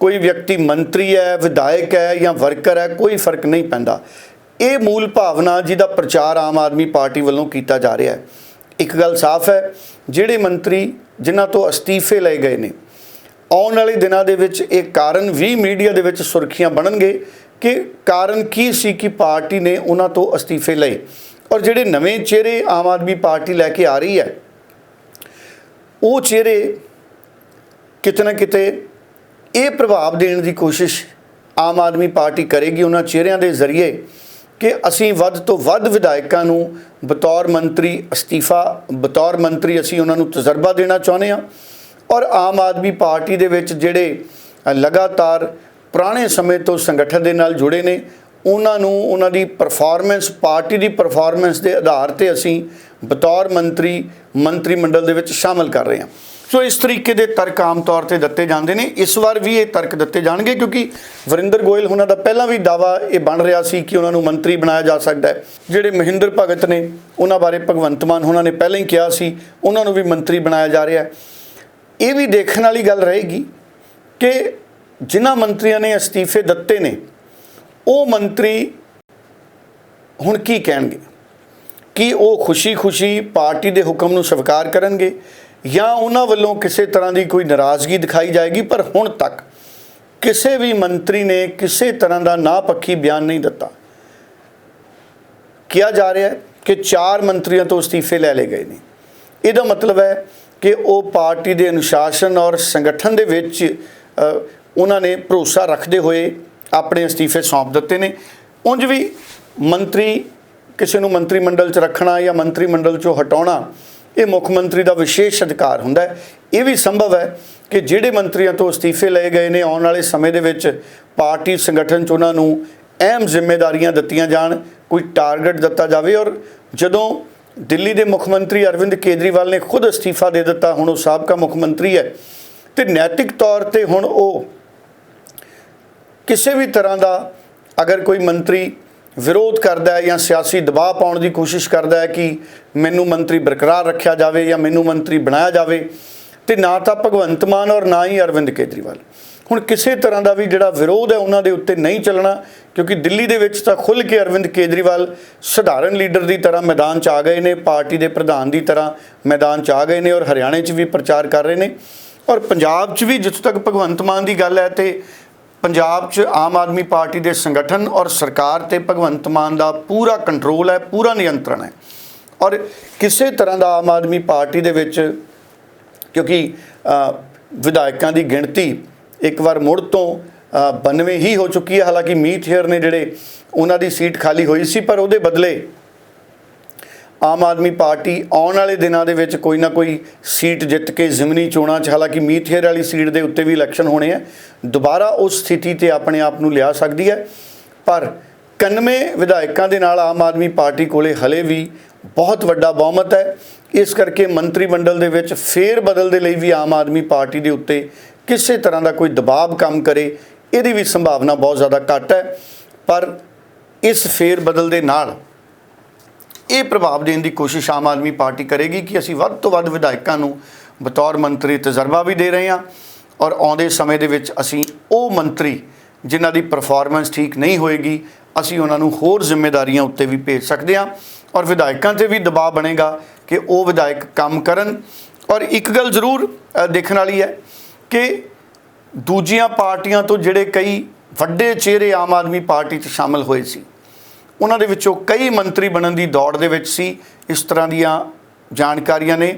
B: ਕੋਈ ਵਿਅਕਤੀ ਮੰਤਰੀ ਹੈ, ਵਿਧਾਇਕ ਹੈ ਜਾਂ ਵਰਕਰ ਹੈ, ਕੋਈ ਫ਼ਰਕ ਨਹੀਂ ਪੈਂਦਾ। ਇਹ ਮੂਲ ਭਾਵਨਾ ਜਿਹਦਾ ਪ੍ਰਚਾਰ ਆਮ ਆਦਮੀ ਪਾਰਟੀ ਵੱਲੋਂ ਕੀਤਾ ਜਾ ਰਿਹਾ ਹੈ। ਇੱਕ ਗੱਲ ਸਾਫ਼ ਹੈ, ਜਿਹੜੇ ਮੰਤਰੀ ਜਿਨ੍ਹਾਂ ਤੋਂ ਅਸਤੀਫੇ ਲਏ ਗਏ ਨੇ, ਆਉਣ ਵਾਲੇ ਦਿਨਾਂ ਦੇ ਵਿੱਚ ਇਹ ਕਾਰਨ ਵੀ ਮੀਡੀਆ ਦੇ ਵਿੱਚ ਸੁਰਖੀਆਂ ਬਣਨਗੇ ਕਿ ਕਾਰਨ ਕੀ ਸੀ ਕਿ ਪਾਰਟੀ ਨੇ ਉਹਨਾਂ ਤੋਂ ਅਸਤੀਫੇ ਲਏ? ਔਰ ਜਿਹੜੇ ਨਵੇਂ ਚਿਹਰੇ ਆਮ ਆਦਮੀ ਪਾਰਟੀ ਲੈ ਕੇ ਆ ਰਹੀ ਹੈ, ਉਹ ਚਿਹਰੇ ਕਿਤੇ ਨਾ ਕਿਤੇ ਇਹ ਪ੍ਰਭਾਵ ਦੇਣ ਦੀ ਕੋਸ਼ਿਸ਼ ਆਮ ਆਦਮੀ ਪਾਰਟੀ ਕਰੇਗੀ ਉਹਨਾਂ ਚਿਹਰਿਆਂ ਦੇ ਜ਼ਰੀਏ ਕਿ ਅਸੀਂ ਵੱਧ ਤੋਂ ਵੱਧ ਵਿਧਾਇਕਾਂ ਨੂੰ ਬਤੌਰ ਮੰਤਰੀ ਅਸਤੀਫਾ, ਬਤੌਰ ਮੰਤਰੀ ਅਸੀਂ ਉਹਨਾਂ ਨੂੰ ਤਜਰਬਾ ਦੇਣਾ ਚਾਹੁੰਦੇ ਹਾਂ। ਔਰ ਆਮ ਆਦਮੀ ਪਾਰਟੀ ਦੇ ਵਿੱਚ ਜਿਹੜੇ ਲਗਾਤਾਰ ਪੁਰਾਣੇ ਸਮੇਂ ਤੋਂ ਸੰਗਠਨ ਦੇ ਨਾਲ ਜੁੜੇ ਨੇ। ਉਹਨਾਂ ਨੂੰ ਉਹਨਾਂ ਦੀ ਪਰਫਾਰਮੈਂਸ ਪਾਰਟੀ ਦੀ ਪਰਫਾਰਮੈਂਸ ਦੇ ਆਧਾਰ ਤੇ ਅਸੀਂ ਬਤੌਰ ਮੰਤਰੀ ਮੰਤਰੀ ਮੰਡਲ ਦੇ ਵਿੱਚ ਸ਼ਾਮਲ ਕਰ ਰਹੇ ਹਾਂ। ਸੋ ਇਸ ਤਰੀਕੇ ਦੇ ਤਰਕ ਆਮ ਤੌਰ ਤੇ ਦਿੱਤੇ ਜਾਂਦੇ ਨੇ। ਇਸ ਵਾਰ ਵੀ ਇਹ ਤਰਕ ਦਿੱਤੇ ਜਾਣਗੇ ਕਿਉਂਕਿ ਵਰਿੰਦਰ ਗੋਇਲ ਉਹਨਾਂ ਦਾ ਪਹਿਲਾਂ ਵੀ ਦਾਵਾ ਇਹ ਬਣ ਰਿਹਾ ਸੀ ਕਿ ਉਹਨਾਂ ਨੂੰ ਮੰਤਰੀ ਬਣਾਇਆ ਜਾ ਸਕਦਾ ਹੈ। ਜਿਹੜੇ ਮਹਿੰਦਰ ਭਗਤ ਨੇ, ਉਹਨਾਂ ਬਾਰੇ ਭਗਵੰਤ ਮਾਨ ਉਹਨਾਂ ਨੇ ਪਹਿਲਾਂ ਹੀ ਕਿਹਾ ਸੀ, ਉਹਨਾਂ ਨੂੰ ਵੀ ਮੰਤਰੀ ਬਣਾਇਆ ਜਾ ਰਿਹਾ ਹੈ। ਇਹ ਵੀ ਦੇਖਣ ਵਾਲੀ ਗੱਲ ਰਹੇਗੀ ਕਿ ਜਿਨ੍ਹਾਂ ਮੰਤਰੀਆਂ ਨੇ ਅਸਤੀਫੇ ਦਿੱਤੇ ਨੇ, ਉਹ ਮੰਤਰੀ ਹੁਣ ਕੀ ਕਹਿਣਗੇ? ਕਿ ਉਹ ਖੁਸ਼ੀ-ਖੁਸ਼ੀ ਪਾਰਟੀ ਦੇ ਹੁਕਮ ਨੂੰ ਸਵੀਕਾਰ ਕਰਨਗੇ ਜਾਂ ਉਹਨਾਂ ਵੱਲੋਂ ਕਿਸੇ ਤਰ੍ਹਾਂ ਦੀ ਕੋਈ ਨਾਰਾਜ਼ਗੀ ਦਿਖਾਈ ਜਾਏਗੀ? ਪਰ ਹੁਣ ਤੱਕ ਕਿਸੇ ਵੀ ਮੰਤਰੀ ਨੇ ਕਿਸੇ ਤਰ੍ਹਾਂ ਦਾ ਨਾ ਪੱਖੀ ਬਿਆਨ ਨਹੀਂ ਦਿੱਤਾ। ਕਿਹਾ ਜਾ ਰਿਹਾ ਹੈ ਕਿ ਚਾਰ ਮੰਤਰੀਆਂ ਤੋਂ ਅਸਤੀਫੇ ਲੈ ਲਏ ਗਏ ਨੇ। ਇਹਦਾ ਮਤਲਬ ਹੈ ਕਿ ਉਹ ਪਾਰਟੀ ਦੇ ਅਨੁਸ਼ਾਸਨ ਔਰ ਸੰਗਠਨ ਦੇ ਵਿੱਚ ਉਹਨਾਂ ਨੇ ਭਰੋਸਾ ਰੱਖਦੇ ਹੋਏ ਆਪਣੇ ਅਸਤੀਫੇ ਸੌਂਪ ਦਿੱਤੇ ਨੇ। ਉਂਝ ਵੀ ਮੰਤਰੀ, ਕਿਸੇ ਨੂੰ ਮੰਤਰੀ ਮੰਡਲ 'ਚ ਰੱਖਣਾ ਜਾਂ ਮੰਤਰੀ ਮੰਡਲ 'ਚੋਂ ਹਟਾਉਣਾ, ਇਹ ਮੁੱਖ ਮੰਤਰੀ ਦਾ ਵਿਸ਼ੇਸ਼ ਅਧਿਕਾਰ ਹੁੰਦਾ ਹੈ। ਇਹ ਵੀ ਸੰਭਵ ਹੈ ਕਿ ਜਿਹੜੇ ਮੰਤਰੀਆਂ ਤੋਂ ਅਸਤੀਫੇ ਲਏ ਗਏ ਨੇ, ਆਉਣ ਵਾਲੇ ਸਮੇਂ ਦੇ ਵਿੱਚ ਪਾਰਟੀ ਸੰਗਠਨ 'ਚ ਉਹਨਾਂ ਨੂੰ ਅਹਿਮ ਜ਼ਿੰਮੇਵਾਰੀਆਂ ਦਿੱਤੀਆਂ ਜਾਣ, ਕੋਈ ਟਾਰਗੇਟ ਦਿੱਤਾ ਜਾਵੇ। ਔਰ ਜਦੋਂ ਦਿੱਲੀ ਦੇ ਮੁੱਖ ਮੰਤਰੀ ਅਰਵਿੰਦ ਕੇਜਰੀਵਾਲ ਨੇ ਖੁਦ ਅਸਤੀਫਾ ਦੇ ਦਿੱਤਾ, ਹੁਣ ਉਹ ਸਾਬਕਾ ਮੁੱਖ ਮੰਤਰੀ ਹੈ। ਤੇ ਨੈਤਿਕ ਤੌਰ ਤੇ ਹੁਣ ਉਹ ਕਿਸੇ ਵੀ ਤਰ੍ਹਾਂ ਦਾ ਅਗਰ ਕੋਈ ਮੰਤਰੀ ਵਿਰੋਧ ਕਰਦਾ ਹੈ ਜਾਂ ਸਿਆਸੀ ਦਬਾਅ ਪਾਉਣ ਦੀ ਕੋਸ਼ਿਸ਼ ਕਰਦਾ ਹੈ ਕਿ ਮੈਨੂੰ ਮੰਤਰੀ ਬਰਕਰਾਰ ਰੱਖਿਆ ਜਾਵੇ ਜਾਂ ਮੈਨੂੰ ਮੰਤਰੀ ਬਣਾਇਆ ਜਾਵੇ, ਤੇ ਨਾ ਤਾਂ ਭਗਵੰਤ ਮਾਨ ਔਰ ਨਾ ਹੀ ਅਰਵਿੰਦ ਕੇਜਰੀਵਾਲ। ਹੁਣ ਕਿਸੇ ਤਰ੍ਹਾਂ ਦਾ ਵੀ ਜਿਹੜਾ ਵਿਰੋਧ ਹੈ ਉਹਨਾਂ ਦੇ ਉੱਤੇ ਨਹੀਂ ਚੱਲਣਾ, ਕਿਉਂਕਿ ਦਿੱਲੀ ਦੇ ਵਿੱਚ ਤਾਂ ਖੁੱਲ੍ਹ ਕੇ ਅਰਵਿੰਦ ਕੇਜਰੀਵਾਲ ਸਧਾਰਨ ਲੀਡਰ ਦੀ ਤਰ੍ਹਾਂ ਮੈਦਾਨ 'ਚ ਆ ਗਏ ਨੇ, ਪਾਰਟੀ ਦੇ ਪ੍ਰਧਾਨ ਦੀ ਤਰ੍ਹਾਂ ਮੈਦਾਨ 'ਚ ਆ ਗਏ ਨੇ ਔਰ ਹਰਿਆਣੇ 'ਚ ਵੀ ਪ੍ਰਚਾਰ ਕਰ ਰਹੇ ਨੇ। ਔਰ ਪੰਜਾਬ 'ਚ ਵੀ ਜਿੱਥੋਂ ਤੱਕ ਭਗਵੰਤ ਮਾਨ ਦੀ ਗੱਲ ਹੈ ਤੇ ਪੰਜਾਬ 'ਚ ਆਮ ਆਦਮੀ ਪਾਰਟੀ ਦੇ ਸੰਗਠਨ ਔਰ ਸਰਕਾਰ ਤੇ ਭਗਵੰਤ ਮਾਨ ਦਾ ਪੂਰਾ ਕੰਟਰੋਲ ਹੈ ਪੂਰਾ ਨਿਯੰਤਰਣ ਹੈ। ਔਰ ਕਿਸੇ ਤਰ੍ਹਾਂ ਦਾ ਆਮ ਆਦਮੀ ਪਾਰਟੀ ਦੇ ਵਿੱਚ ਕਿਉਂਕਿ ਵਿਧਾਇਕਾਂ ਦੀ ਗਿਣਤੀ ਇੱਕ ਵਾਰ ਮੁੜ ਤੋਂ ਅ, 92 ਹੀ ਹੋ ਚੁੱਕੀ ਹੈ। ਹਾਲਾਂਕਿ ਮੀਤ ਹੇਅਰ ਨੇ ਜਿਹੜੇ ਉਹਨਾਂ ਦੀ ਸੀਟ ਖਾਲੀ ਹੋਈ ਸੀ ਪਰ ਉਹਦੇ ਬਦਲੇ ਆਮ ਆਦਮੀ ਪਾਰਟੀ ਆਉਣ ਵਾਲੇ ਦਿਨਾਂ ਦੇ ਵਿੱਚ ਕੋਈ ਨਾ ਕੋਈ ਸੀਟ ਜਿੱਤ ਕੇ ਜ਼ਿਮਨੀ ਚੋਣਾਂ 'ਚ, ਹਾਲਾਂਕਿ ਮੀਤ ਵਾਲੀ ਸੀਟ ਦੇ ਉੱਤੇ ਵੀ ਇਲੈਕਸ਼ਨ ਹੋਣੇ ਆ, ਦੁਬਾਰਾ ਉਸ ਸਥਿਤੀ ਤੇ ਆਪਣੇ ਆਪ ਨੂੰ ਲਿਆ ਸਕਦੀ ਹੈ। ਪਰ 91 ਵਿਧਾਇਕਾਂ ਦੇ ਨਾਲ ਆਮ ਆਦਮੀ ਪਾਰਟੀ ਕੋਲੇ ਹਲੇ ਵੀ ਬਹੁਤ ਵੱਡਾ ਬਹੁਮਤ ਹੈ। ਇਸ ਕਰਕੇ ਮੰਤਰੀ ਮੰਡਲ ਦੇ ਵਿੱਚ ਫੇਰ ਬਦਲ ਦੇ ਲਈ ਵੀ ਆਮ ਆਦਮੀ ਪਾਰਟੀ ਦੇ ਉੱਤੇ ਕਿਸੇ ਤਰ੍ਹਾਂ ਦਾ ਕੋਈ ਦਬਾਅ ਕੰਮ ਕਰੇ, ਇਹਦੀ ਵੀ ਸੰਭਾਵਨਾ ਬਹੁਤ ਜ਼ਿਆਦਾ ਘੱਟ ਹੈ। ਪਰ ਇਸ ਫੇਰ ਬਦਲ ਦੇ ਨਾਲ ਇਹ ਪ੍ਰਭਾਵ ਦੇਣ ਦੀ ਕੋਸ਼ਿਸ਼ ਆਮ ਆਦਮੀ ਪਾਰਟੀ ਕਰੇਗੀ ਕਿ ਅਸੀਂ ਵੱਧ ਤੋਂ ਵੱਧ ਵਿਧਾਇਕਾਂ ਨੂੰ ਬਤੌਰ ਮੰਤਰੀ ਤਜਰਬਾ ਵੀ ਦੇ ਰਹੇ ਹਾਂ ਔਰ ਆਉਂਦੇ ਸਮੇਂ ਦੇ ਵਿੱਚ ਅਸੀਂ ਉਹ ਮੰਤਰੀ ਜਿਨ੍ਹਾਂ ਦੀ ਪਰਫਾਰਮੈਂਸ ਠੀਕ ਨਹੀਂ ਹੋਏਗੀ, ਅਸੀਂ ਉਹਨਾਂ ਨੂੰ ਹੋਰ ਜ਼ਿੰਮੇਵਾਰੀਆਂ ਉੱਤੇ ਵੀ ਭੇਜ ਸਕਦੇ ਹਾਂ ਔਰ ਵਿਧਾਇਕਾਂ ਤੇ ਵੀ ਦਬਾਅ ਬਣੇਗਾ ਕਿ ਉਹ ਵਿਧਾਇਕ ਕੰਮ ਕਰਨ। ਔਰ ਇੱਕ ਗੱਲ ਜ਼ਰੂਰ ਦੇਖਣ ਵਾਲੀ ਹੈ ਕਿ ਦੂਜੀਆਂ ਪਾਰਟੀਆਂ ਤੋਂ ਜਿਹੜੇ ਕਈ ਵੱਡੇ ਚਿਹਰੇ ਆਮ ਆਦਮੀ ਪਾਰਟੀ 'ਚ ਸ਼ਾਮਲ ਹੋਏ ਸੀ ਉਹਨਾਂ ਦੇ ਵਿੱਚੋਂ ਕਈ ਮੰਤਰੀ ਬਣਨ ਦੀ ਦੌੜ ਦੇ ਵਿੱਚ ਸੀ। ਇਸ ਤਰ੍ਹਾਂ ਦੀਆਂ ਜਾਣਕਾਰੀਆਂ ਨੇ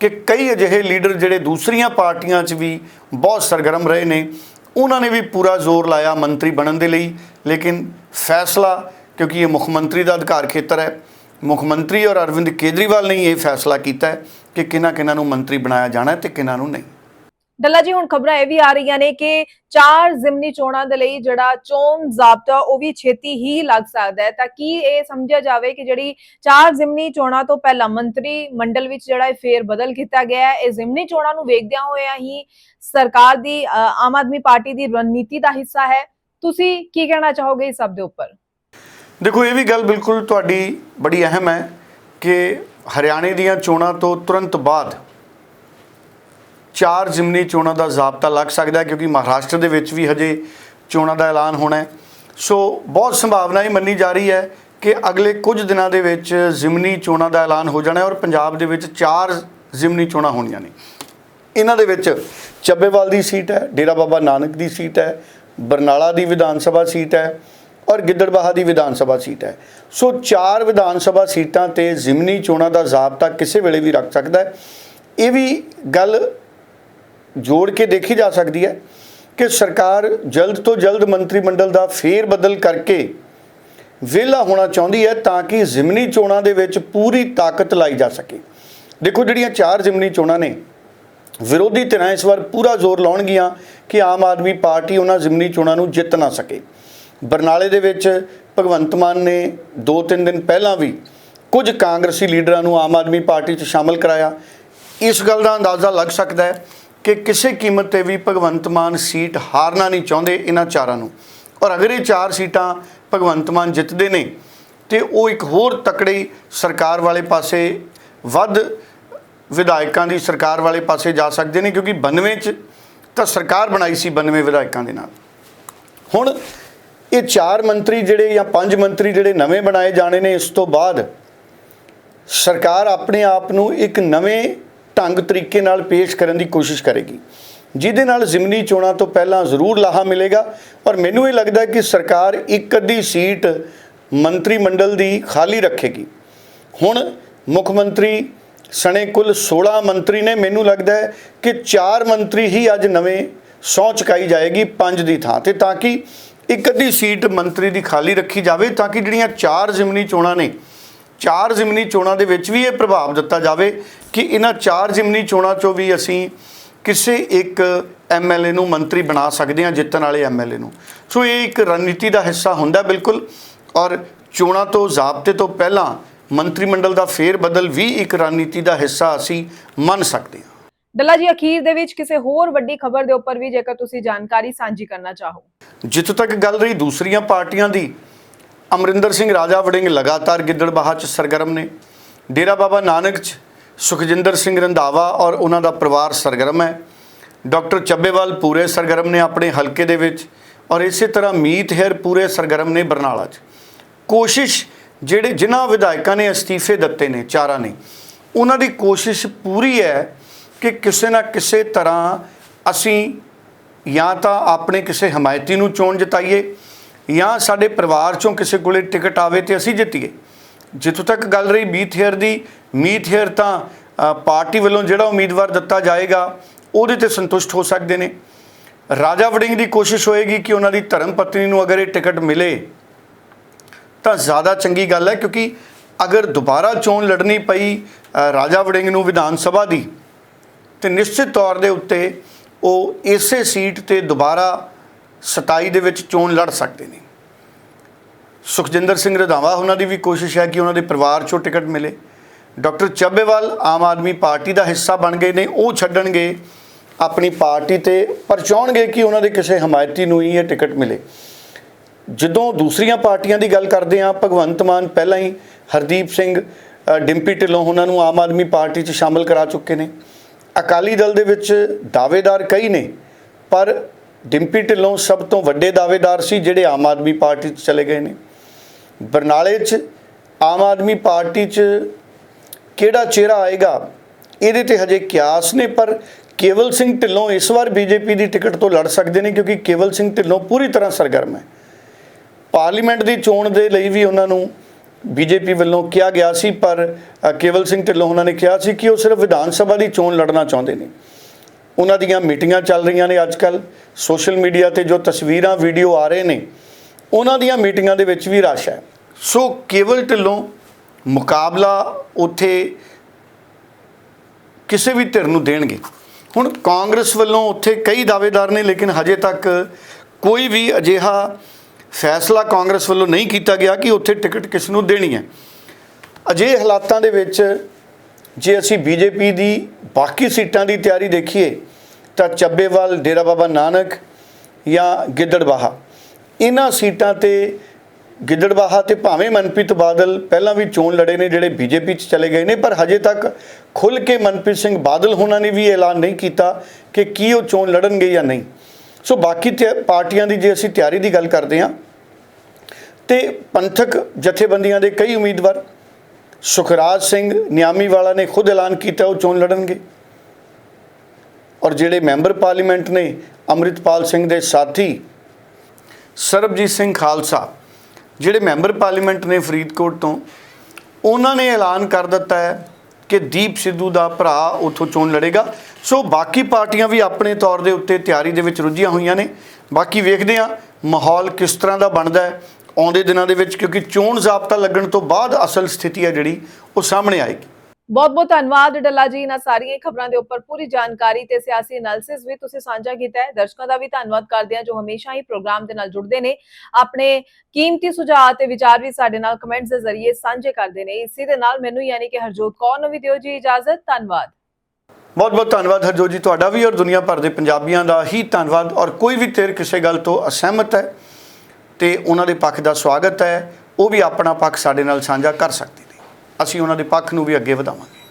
B: ਕਿ ਕਈ ਅਜਿਹੇ ਲੀਡਰ ਜਿਹੜੇ ਦੂਸਰੀਆਂ ਪਾਰਟੀਆਂ 'ਚ ਵੀ ਬਹੁਤ ਸਰਗਰਮ ਰਹੇ ਨੇ, ਉਹਨਾਂ ਨੇ ਵੀ ਪੂਰਾ ਜ਼ੋਰ ਲਾਇਆ ਮੰਤਰੀ ਬਣਨ ਦੇ ਲਈ। ਲੇਕਿਨ ਫੈਸਲਾ, ਕਿਉਂਕਿ ਇਹ ਮੁੱਖ ਮੰਤਰੀ ਦਾ ਅਧਿਕਾਰ ਖੇਤਰ ਹੈ, ਮੁੱਖ ਮੰਤਰੀ ਔਰ ਅਰਵਿੰਦ ਕੇਜਰੀਵਾਲ ਨੇ ਹੀ ਇਹ ਫੈਸਲਾ ਕੀਤਾ ਕਿ ਕਿਹਨਾਂ ਕਿਹਨਾਂ ਨੂੰ ਮੰਤਰੀ ਬਣਾਇਆ ਜਾਣਾ ਹੈ ਤੇ ਕਿਹਨਾਂ ਨੂੰ ਨਹੀਂ।
A: ਡੱਲਾ ਜੀ, ਹੁਣ ਖਬਰਾਂ ਇਹ ਵੀ ਆ ਰਹੀਆਂ ਨੇ ਕਿ ਚਾਰ ਜ਼ਿਮਨੀ ਚੋਣਾਂ ਦੇ ਲਈ ਜਿਹੜਾ ਚੋਣ ਜ਼ਾਬਤਾ, ਉਹ ਵੀ ਛੇਤੀ ਹੀ ਲੱਗ ਸਕਦਾ ਹੈ। ਤਾਂ ਕੀ ਇਹ ਸਮਝਿਆ ਜਾਵੇ ਕਿ ਜਿਹੜੀ ਚਾਰ ਜ਼ਿਮਨੀ ਚੋਣਾਂ ਤੋਂ ਪਹਿਲਾਂ ਮੰਤਰੀ ਮੰਡਲ ਵਿੱਚ ਜਿਹੜਾ ਇਹ ਫੇਰ ਬਦਲ ਕੀਤਾ ਗਿਆ ਹੈ, ਇਹ ਜ਼ਿਮਨੀ ਚੋਣਾਂ ਨੂੰ ਵੇਖਦਿਆਂ ਹੋਇਆਂ ਹੀ ਸਰਕਾਰ ਦੀ ਆਮ ਆਦਮੀ ਪਾਰਟੀ ਦੀ ਰਣਨੀਤੀ ਦਾ ਹਿੱਸਾ ਹੈ। ਤੁਸੀਂ ਕੀ ਕਹਿਣਾ ਚਾਹੋਗੇ ਇਸ ਸਭ ਦੇ ਉੱਪਰ?
B: ਦੇਖੋ, ਇਹ ਵੀ ਗੱਲ ਬਿਲਕੁਲ ਤੁਹਾਡੀ ਬੜੀ ਅਹਿਮ ਹੈ ਕਿ ਹਰਿਆਣੇ ਦੀਆਂ ਚੋਣਾਂ ਤੋਂ ਤੁਰੰਤ ਬਾਅਦ ਚਾਰ ਜ਼ਿਮਨੀ ਚੋਣਾਂ ਦਾ ਜ਼ਾਬਤਾ ਲੱਗ ਸਕਦਾ ਕਿਉਂਕਿ ਮਹਾਰਾਸ਼ਟਰ ਦੇ ਵਿੱਚ ਵੀ ਹਜੇ ਚੋਣਾਂ ਦਾ ਐਲਾਨ ਹੋਣਾ ਹੈ। ਸੋ ਬਹੁਤ ਸੰਭਾਵਨਾ ਇਹ ਮੰਨੀ ਜਾ ਰਹੀ ਹੈ ਕਿ ਅਗਲੇ ਕੁਝ ਦਿਨਾਂ ਦੇ ਵਿੱਚ ਜ਼ਿਮਨੀ ਚੋਣਾਂ ਦਾ ਐਲਾਨ ਹੋ ਜਾਣਾ ਔਰ ਪੰਜਾਬ ਦੇ ਵਿੱਚ ਚਾਰ ਜ਼ਿਮਨੀ ਚੋਣਾਂ ਹੋਣੀਆਂ ਨੇ। ਇਹਨਾਂ ਦੇ ਵਿੱਚ ਚੱਬੇਵਾਲ ਦੀ ਸੀਟ ਹੈ, ਡੇਰਾ ਬਾਬਾ ਨਾਨਕ ਦੀ ਸੀਟ ਹੈ, ਬਰਨਾਲਾ ਦੀ ਵਿਧਾਨ ਸਭਾ ਸੀਟ ਹੈ ਔਰ ਗਿੱਦੜਬਾਹਾ ਦੀ ਵਿਧਾਨ ਸਭਾ ਸੀਟ ਹੈ। ਸੋ ਚਾਰ ਵਿਧਾਨ ਸਭਾ ਸੀਟਾਂ ਤੇ ਜ਼ਿਮਨੀ ਚੋਣਾਂ ਦਾ ਜ਼ਾਬਤਾ ਕਿਸੇ ਵੇਲੇ ਵੀ ਰੱਖ ਸਕਦਾ ਹੈ। ਇਹ ਵੀ ਗੱਲ ਜੋੜ ਕੇ ਦੇਖੀ ਜਾ ਸਕਦੀ ਹੈ ਕਿ ਸਰਕਾਰ ਜਲਦ ਤੋਂ ਜਲਦ ਮੰਤਰੀ ਮੰਡਲ ਦਾ ਫੇਰ ਬਦਲ ਕਰਕੇ ਵਿਹਲਾ ਹੋਣਾ ਚਾਹੁੰਦੀ ਹੈ ਤਾਂ ਕਿ ਜ਼ਿਮਨੀ ਚੋਣਾਂ ਦੇ ਵਿੱਚ ਪੂਰੀ ਤਾਕਤ ਲਾਈ ਜਾ ਸਕੇ। ਦੇਖੋ ਜਿਹੜੀਆਂ ਚਾਰ ਜ਼ਿਮਨੀ ਚੋਣਾਂ ਨੇ, ਵਿਰੋਧੀ ਧਿਰਾਂ ਇਸ ਵਾਰ ਪੂਰਾ ਜ਼ੋਰ ਲਾਉਣਗੀਆਂ ਕਿ ਆਮ ਆਦਮੀ ਪਾਰਟੀ ਉਹਨਾਂ ਜ਼ਿਮਨੀ ਚੋਣਾਂ ਨੂੰ ਜਿੱਤ ਨਾ ਸਕੇ। ਬਰਨਾਲੇ ਦੇ ਵਿੱਚ ਭਗਵੰਤ ਮਾਨ ਨੇ 2-3 ਦਿਨ ਪਹਿਲਾਂ ਵੀ ਕੁਝ ਕਾਂਗਰਸੀ ਲੀਡਰਾਂ ਨੂੰ ਆਮ ਆਦਮੀ ਪਾਰਟੀ 'ਚ ਸ਼ਾਮਲ ਕਰਾਇਆ। ਇਸ ਗੱਲ ਦਾ ਅੰਦਾਜ਼ਾ ਲੱਗ ਸਕਦਾ ਹੈ ਕਿ ਕਿਸੇ ਕੀਮਤ ਤੇ ਵੀ ਭਗਵੰਤ ਮਾਨ ਸੀਟ ਹਾਰਨਾ ਨਹੀਂ ਚਾਹੁੰਦੇ ਇਹਨਾਂ ਚਾਰਾਂ ਨੂੰ। ਔਰ ਅਗਰ ਇਹ ਚਾਰ ਸੀਟਾਂ ਭਗਵੰਤ ਮਾਨ ਜਿੱਤਦੇ ਨੇ, ਤੇ ਉਹ ਇੱਕ ਹੋਰ ਤਕੜੀ ਸਰਕਾਰ ਵਾਲੇ ਪਾਸੇ ਵੱਧ ਵਿਧਾਇਕਾਂ ਦੀ ਸਰਕਾਰ ਵਾਲੇ ਪਾਸੇ ਜਾ ਸਕਦੇ ਨੇ, ਕਿਉਂਕਿ 92 ਚ ਤਾਂ ਸਰਕਾਰ ਬਣਾਈ ਸੀ 92 ਵਿਧਾਇਕਾਂ ਦੇ ਨਾਲ। ਹੁਣ ਇਹ ਚਾਰ ਮੰਤਰੀ ਜਿਹੜੇ ਜਾਂ ਪੰਜ ਮੰਤਰੀ ਜਿਹੜੇ ਨਵੇਂ ਬਣਾਏ ਜਾਣੇ ਨੇ, ਇਸ ਤੋਂ ਬਾਅਦ ਸਰਕਾਰ ਆਪਣੇ ਆਪ ਨੂੰ ਇੱਕ ਨਵੇਂ ਢੰਗ ਤਰੀਕੇ ਨਾਲ ਪੇਸ਼ ਕਰਨ ਦੀ ਕੋਸ਼ਿਸ਼ ਕਰੇਗੀ। ਜਿਹਦੇ ਨਾਲ ਜ਼ਿਮਨੀ ਚੋਣਾਂ ਤੋਂ ਪਹਿਲਾਂ ਜ਼ਰੂਰ ਲਾਹਾ ਮਿਲੇਗਾ ਪਰ ਮੈਨੂੰ ਇਹ ਲੱਗਦਾ ਕਿ ਸਰਕਾਰ ਇੱਕ ਅੱਧੀ ਸੀਟ ਮੰਤਰੀ ਮੰਡਲ ਦੀ ਖਾਲੀ ਰੱਖੇਗੀ। ਹੁਣ ਮੁੱਖ ਮੰਤਰੀ ਸਣੇ ਕੁੱਲ 16 ਮੰਤਰੀ ਨੇ, ਮੈਨੂੰ ਲੱਗਦਾ ਹੈ ਕਿ 4 ਮੰਤਰੀ ਹੀ ਅੱਜ ਨਵੇਂ ਸਹੁੰ ਚੁਕਾਈ ਜਾਏਗੀ 5 ਦੀ ਥਾਂ ਤੇ, ਤਾਂ ਕਿ ਇੱਕ ਅੱਧੀ ਸੀਟ ਮੰਤਰੀ ਦੀ ਖਾਲੀ ਰੱਖੀ ਜਾਵੇ, ਤਾਂ ਕਿ ਜਿਹੜੀਆਂ ਚਾਰ ਜ਼ਿਮਨੀ ਚੋਣਾਂ ਨੇ ਚਾਰ ਜ਼ਿਮਨੀ ਚੋਣਾਂ ਦੇ ਵਿੱਚ ਵੀ ਇਹ ਪ੍ਰਭਾਵ ਦਿੱਤਾ ਜਾਵੇ ਕਿ ਇਹਨਾਂ ਚਾਰ ਜ਼ਿਮਨੀ ਚੋਣਾਂ ਚੋਂ ਵੀ ਅਸੀਂ ਕਿਸੇ ਇੱਕ ਐਮਐਲਏ ਨੂੰ ਮੰਤਰੀ ਬਣਾ ਸਕਦੇ ਹਾਂ ਜਿੱਤਣ ਵਾਲੇ ਐਮਐਲਏ ਨੂੰ। ਸੋ ਇਹ ਇੱਕ ਰਣਨੀਤੀ ਦਾ ਹਿੱਸਾ ਹੁੰਦਾ ਬਿਲਕੁਲ। ਔਰ ਚੋਣਾਂ ਤੋਂ ਜ਼ਾਬਤੇ ਤੋਂ ਪਹਿਲਾਂ ਮੰਤਰੀ ਮੰਡਲ ਦਾ ਫੇਰ ਬਦਲ ਵੀ ਇੱਕ ਰਣਨੀਤੀ ਦਾ ਹਿੱਸਾ ਅਸੀਂ ਮੰਨ ਸਕਦੇ ਹਾਂ।
A: ਡੱਲਾ ਜੀ ਅਖੀਰ ਦੇ ਵਿੱਚ ਕਿਸੇ ਹੋਰ ਵੱਡੀ ਖਬਰ ਦੇ ਉੱਪਰ ਵੀ ਜੇਕਰ ਤੁਸੀਂ ਜਾਣਕਾਰੀ ਸਾਂਝੀ ਕਰਨਾ ਚਾਹੋ।
B: ਜਿੱਥੋਂ ਤੱਕ ਗੱਲ ਰਹੀ ਦੂਸਰੀਆਂ ਪਾਰਟੀਆਂ ਦੀ ਅਮਰਿੰਦਰ ਸਿੰਘ ਰਾਜਾ ਵੜਿੰਗ ਲਗਾਤਾਰ ਗਿੱਦੜਬਾਹਾ 'ਚ ਸਰਗਰਮ ਨੇ। ਡੇਰਾ ਬਾਬਾ ਨਾਨਕ 'ਚ ਸੁਖਜਿੰਦਰ ਸਿੰਘ ਰੰਧਾਵਾ ਔਰ ਉਹਨਾਂ ਦਾ ਪਰਿਵਾਰ ਸਰਗਰਮ ਹੈ। ਡਾਕਟਰ ਚੱਬੇਵਾਲ ਪੂਰੇ ਸਰਗਰਮ ਨੇ ਆਪਣੇ ਹਲਕੇ ਦੇ ਵਿੱਚ ਔਰ ਇਸੇ ਤਰ੍ਹਾਂ ਮੀਤ ਹੈਰ ਪੂਰੇ ਸਰਗਰਮ ਨੇ ਬਰਨਾਲਾ 'ਚ। ਕੋਸ਼ਿਸ਼ ਜਿਹੜੇ ਜਿਨ੍ਹਾਂ ਵਿਧਾਇਕਾਂ ਨੇ ਅਸਤੀਫੇ ਦਿੱਤੇ ਨੇ, ਚਾਰਾਂ ਨੇ, ਉਹਨਾਂ ਦੀ ਕੋਸ਼ਿਸ਼ ਪੂਰੀ ਹੈ ਕਿ ਕਿਸੇ ਨਾ ਕਿਸੇ ਤਰ੍ਹਾਂ ਅਸੀਂ ਜਾਂ ਤਾਂ ਆਪਣੇ ਕਿਸੇ ਹਮਾਇਤੀ ਨੂੰ ਚੋਣ ਜਿਤਾਈਏ ਜਾਂ ਸਾਡੇ ਪਰਿਵਾਰ ਚੋਂ ਕਿਸੇ ਕੋਲੇ ਟਿਕਟ ਆਵੇ ਤੇ ਅਸੀਂ ਜਿੱਤੀਏ। ਜਿੱਥੋਂ ਤੱਕ ਗੱਲ ਰਹੀ ਮੀਥ ਹੇਅਰ ਦੀ ਮੀਥ ਹੇਅਰ ਤਾਂ ਪਾਰਟੀ ਵੱਲੋਂ ਜਿਹੜਾ ਉਮੀਦਵਾਰ ਦਿੱਤਾ ਜਾਏਗਾ, ਉਹਦੇ ਤੇ ਸੰਤੁਸ਼ਟ ਹੋ ਸਕਦੇ ਨੇ। ਰਾਜਾ ਵੜਿੰਗ ਦੀ ਕੋਸ਼ਿਸ਼ ਹੋਏਗੀ ਕਿ ਉਹਨਾਂ ਦੀ ਧਰਮ ਪਤਨੀ ਨੂੰ ਅਗਰ ਇਹ ਟਿਕਟ ਮਿਲੇ, ਤਾਂ ਜ਼ਿਆਦਾ ਚੰਗੀ ਗੱਲ ਹੈ, ਕਿਉਂਕਿ ਅਗਰ ਦੁਬਾਰਾ ਚੋਣ ਲੜਨੀ ਪਈ ਰਾਜਾ ਵੜਿੰਗ ਨੂੰ ਵਿਧਾਨ ਸਭਾ ਦੀ, ਤੇ ਨਿਸ਼ਚਿਤ ਤੌਰ ਦੇ ਉੱਤੇ ਉਹ ਇਸੇ ਸੀਟ ਤੇ ਦੁਬਾਰਾ 27 ਦੇ ਵਿੱਚ ਚੋਣ ਲੜ ਸਕਦੇ ਨੇ। ਸੁਖਜਿੰਦਰ ਸਿੰਘ ਰਧਾਵਾ ਉਹਨਾਂ ਦੀ ਵੀ ਕੋਸ਼ਿਸ਼ ਹੈ ਕਿ ਉਹਨਾਂ ਦੇ ਪਰਿਵਾਰ ਚੋਂ ਟਿਕਟ ਮਿਲੇ। ਡਾਕਟਰ ਚੱਬੇਵਾਲ ਆਮ ਆਦਮੀ ਪਾਰਟੀ ਦਾ ਹਿੱਸਾ ਬਣ ਗਏ ਨੇ, ਉਹ ਛੱਡਣਗੇ, ਆਪਣੀ ਪਾਰਟੀ ਤੇ ਪਰ ਚਾਹਣਗੇ ਕਿ ਉਹਨਾਂ ਦੇ ਕਿਸੇ ਹਮਾਇਤੀ ਨੂੰ ਹੀ ਇਹ ਟਿਕਟ ਮਿਲੇ। ਜਦੋਂ ਦੂਸਰੀਆਂ ਪਾਰਟੀਆਂ ਦੀ ਗੱਲ ਕਰਦੇ ਹਾਂ, ਭਗਵੰਤ ਮਾਨ ਪਹਿਲਾਂ ਹੀ, ਹਰਦੀਪ ਸਿੰਘ ਡਿੰਪੀ ਢਿੱਲੋਂ ਉਹਨਾਂ ਨੂੰ ਆਮ ਆਦਮੀ ਪਾਰਟੀ 'ਚ ਸ਼ਾਮਲ ਕਰਾ ਚੁੱਕੇ ਨੇ। ਅਕਾਲੀ ਦਲ ਦੇ ਵਿੱਚ ਦਾਅਵੇਦਾਰ ਕਈ ਨੇ, ਪਰ ਡਿੰਪੀ ਢਿੱਲੋਂ ਸਭ ਤੋਂ ਵੱਡੇ ਦਾਅਵੇਦਾਰ ਸੀ ਜਿਹੜੇ ਆਮ ਆਦਮੀ ਪਾਰਟੀ 'ਚ ਚਲੇ ਗਏ ਨੇ। ਬਰਨਾਲੇ 'ਚ ਆਮ ਆਦਮੀ ਪਾਰਟੀ 'ਚ ਕਿਹੜਾ ਚਿਹਰਾ ਆਏਗਾ, ਇਹਦੇ ਤੇ ਹਜੇ ਕਿਆਸ ਨੇ, ਪਰ ਕੇਵਲ ਸਿੰਘ ਢਿੱਲੋਂ ਇਸ ਵਾਰ ਬੀਜੇਪੀ ਦੀ ਟਿਕਟ ਤੋਂ ਲੜ ਸਕਦੇ ਨੇ, ਕਿਉਂਕਿ ਕੇਵਲ ਸਿੰਘ ਢਿੱਲੋਂ ਪੂਰੀ ਤਰ੍ਹਾਂ ਸਰਗਰਮ ਹੈ। ਪਾਰਲੀਮੈਂਟ ਦੀ ਚੋਣ ਦੇ ਲਈ ਵੀ ਉਹਨਾਂ ਨੂੰ ਬੀਜੇਪੀ ਵੱਲੋਂ ਕਿਹਾ ਗਿਆ ਸੀ, ਪਰ ਕੇਵਲ ਸਿੰਘ ਢਿੱਲੋਂ ਉਹਨਾਂ ਨੇ ਕਿਹਾ ਸੀ ਕਿ ਉਹ ਸਿਰਫ ਵਿਧਾਨ ਸਭਾ ਦੀ ਚੋਣ ਲੜਨਾ ਚਾਹੁੰਦੇ ਨੇ। ਉਹਨਾਂ ਦੀਆਂ ਮੀਟਿੰਗਾਂ ਚੱਲ ਰਹੀਆਂ ਨੇ ਅੱਜ ਅੱਜਕੱਲ ਸੋਸ਼ਲ ਮੀਡੀਆ ਤੇ ਜੋ ਤਸਵੀਰਾਂ, ਵੀਡੀਓ ਆ ਰਹੇ ਨੇ, ਉਹਨਾਂ ਦੀਆਂ ਮੀਟਿੰਗਾਂ ਦੇ ਵਿੱਚ ਵੀ ਰਸ਼ ਹੈ। ਸੋ ਕੇਵਲ ਢਿੱਲੋਂ ਮੁਕਾਬਲਾ ਉੱਥੇ ਕਿਸੇ ਵੀ ਧਿਰ ਨੂੰ ਦੇਣਗੇ। ਹੁਣ ਕਾਂਗਰਸ ਵੱਲੋਂ ਉੱਥੇ ਕਈ ਦਾਅਵੇਦਾਰ ਨੇ, ਲੇਕਿਨ ਹਜੇ ਤੱਕ ਕੋਈ ਵੀ ਅਜਿਹਾ ਫੈਸਲਾ ਕਾਂਗਰਸ ਵੱਲੋਂ ਨਹੀਂ ਕੀਤਾ ਗਿਆ ਕਿ ਉੱਥੇ ਟਿਕਟ ਕਿਸ ਨੂੰ ਦੇਣੀ ਹੈ। ਅਜੇ ਹਾਲਾਤਾਂ ਦੇ ਵਿੱਚ ਜੇ ਅਸੀਂ ਬੀਜੇਪੀ ਦੀ ਬਾਕੀ ਸੀਟਾਂ ਦੀ ਤਿਆਰੀ ਦੇਖੀਏ ਤਾਂ ਚੱਬੇਵਾਲ, ਡੇਰਾ ਬਾਬਾ ਨਾਨਕ ਜਾਂ ਗਿੱਦੜਬਾਹਾ। ਇਹਨਾਂ ਸੀਟਾਂ ਤੇ ਗਿੱਦੜਬਾਹਾ ਤੇ ਭਾਵੇਂ ਮਨਪ੍ਰੀਤ ਬਾਦਲ ਪਹਿਲਾਂ ਵੀ ਚੋਣ ਲੜੇ ਨੇ, ਜਿਹੜੇ ਬੀਜੇਪੀ 'ਚ ਚਲੇ ਗਏ ਨੇ, ਪਰ ਹਜੇ ਤੱਕ ਖੁੱਲ ਕੇ ਮਨਪ੍ਰੀਤ ਸਿੰਘ ਬਾਦਲ ਹੋਣਾ ਨੇ ਵੀ ਐਲਾਨ ਨਹੀਂ ਕੀਤਾ ਕਿ ਕੀ ਉਹ ਚੋਣ ਲੜਨਗੇ ਜਾਂ ਨਹੀਂ। ਸੋ ਬਾਕੀ ਤੇ ਪਾਰਟੀਆਂ ਦੀ ਜੇ ਅਸੀਂ ਤਿਆਰੀ ਦੀ ਗੱਲ ਕਰਦੇ ਹਾਂ, ਤੇ ਪੰਥਕ ਜਥੇਬੰਦੀਆਂ ਦੇ ਕਈ ਉਮੀਦਵਾਰ, ਸੁਖਰਾਜ ਸਿੰਘ ਨਿਆਮੀ ਵਾਲਾ ਨੇ ਖੁਦ ਐਲਾਨ ਕੀਤਾ ਉਹ ਚੋਣ ਲੜਨਗੇ। ਔਰ ਜਿਹੜੇ ਮੈਂਬਰ ਪਾਰਲੀਮੈਂਟ ਨੇ ਅੰਮ੍ਰਿਤਪਾਲ ਸਿੰਘ ਦੇ ਸਾਥੀ, ਸਰਬਜੀਤ ਸਿੰਘ ਖਾਲਸਾ, ਜਿਹੜੇ ਮੈਂਬਰ ਪਾਰਲੀਮੈਂਟ ਨੇ ਫਰੀਦਕੋਟ ਤੋਂ, ਉਹਨਾਂ ਨੇ ਐਲਾਨ ਕਰ ਦਿੱਤਾ ਹੈ ਕਿ ਦੀਪ ਸਿੱਧੂ ਦਾ ਭਰਾ ਉੱਥੋਂ ਚੋਣ ਲੜੇਗਾ। ਸੋ ਬਾਕੀ ਪਾਰਟੀਆਂ ਵੀ ਆਪਣੇ ਤੌਰ ਦੇ ਉੱਤੇ ਤਿਆਰੀ ਦੇ ਵਿੱਚ ਰੁੱਝੀਆਂ ਹੋਈਆਂ ਨੇ। ਬਾਕੀ ਵੇਖਦੇ ਹਾਂ ਮਾਹੌਲ ਕਿਸ ਤਰ੍ਹਾਂ ਦਾ ਬਣਦਾ ਹੈ ਆਉਂਦੇ ਦਿਨਾਂ ਦੇ ਵਿੱਚ, ਕਿਉਂਕਿ ਚੋਣ ਜ਼ਾਬਤਾ ਲੱਗਣ ਤੋਂ ਬਾਅਦ ਅਸਲ ਸਥਿਤੀ ਹੈ ਜਿਹੜੀ, ਉਹ ਸਾਹਮਣੇ ਆਏਗੀ।
A: ਬਹੁਤ ਬਹੁਤ ਧੰਨਵਾਦ ਡੱਲਾ ਜੀ ਇਹਨਾਂ ਸਾਰੀਆਂ ਖਬਰਾਂ ਦੇ ਉੱਪਰ ਪੂਰੀ ਜਾਣਕਾਰੀ ਤੇ ਸਿਆਸੀ ਐਨਾਲਿਸਿਸ ਵੀ ਤੁਸੀਂ ਸਾਂਝਾ ਕੀਤਾ ਹੈ। ਦਰਸ਼ਕਾਂ ਦਾ ਵੀ ਧੰਨਵਾਦ ਕਰਦੇ ਹਾਂ ਜੋ ਹਮੇਸ਼ਾ ਹੀ ਪ੍ਰੋਗਰਾਮ ਦੇ ਨਾਲ ਜੁੜਦੇ ਨੇ। ਆਪਣੇ ਕੀਮਤੀ ਸੁਝਾਅ ਤੇ ਵਿਚਾਰ ਵੀ ਸਾਡੇ ਨਾਲ ਕਮੈਂਟਸ ਦੇ ਜ਼ਰੀਏ ਸਾਂਝੇ ਕਰਦੇ ਨੇ। ਇਸੇ ਦੇ ਨਾਲ ਮੈਨੂੰ ਯਾਨੀ ਕਿ ਹਰਜੋਤ ਕੌਰ ਨੂੰ ਵੀ ਦਿਓ ਜੀ ਇਜਾਜ਼ਤ। ਧੰਨਵਾਦ।
B: ਬਹੁਤ ਬਹੁਤ ਧੰਨਵਾਦ ਹਰਜੋਤ ਜੀ। ਤੁਹਾਡਾ ਵੀ ਔਰ ਦੁਨੀਆ ਭਰ ਦੇ ਪੰਜਾਬੀਆਂ ਦਾ ਹੀ ਧੰਨਵਾਦ। ਔਰ ਕੋਈ ਵੀ ਧਿਰ ਕਿਸੇ ਗੱਲ ਤੋਂ ਅਸਹਿਮਤ ਹੈ ਤੇ ਉਹਨਾਂ ਦੇ ਪੱਖ ਦਾ ਸਵਾਗਤ ਹੈ, ਉਹ ਵੀ ਆਪਣਾ ਪੱਖ ਸਾਡੇ ਨਾਲ ਸਾਂਝਾ ਕਰ ਸਕਦੇ ਨੇ। ਅਸੀਂ ਉਹਨਾਂ ਦੇ ਪੱਖ ਨੂੰ ਵੀ ਅੱਗੇ ਵਧਾਵਾਂਗੇ।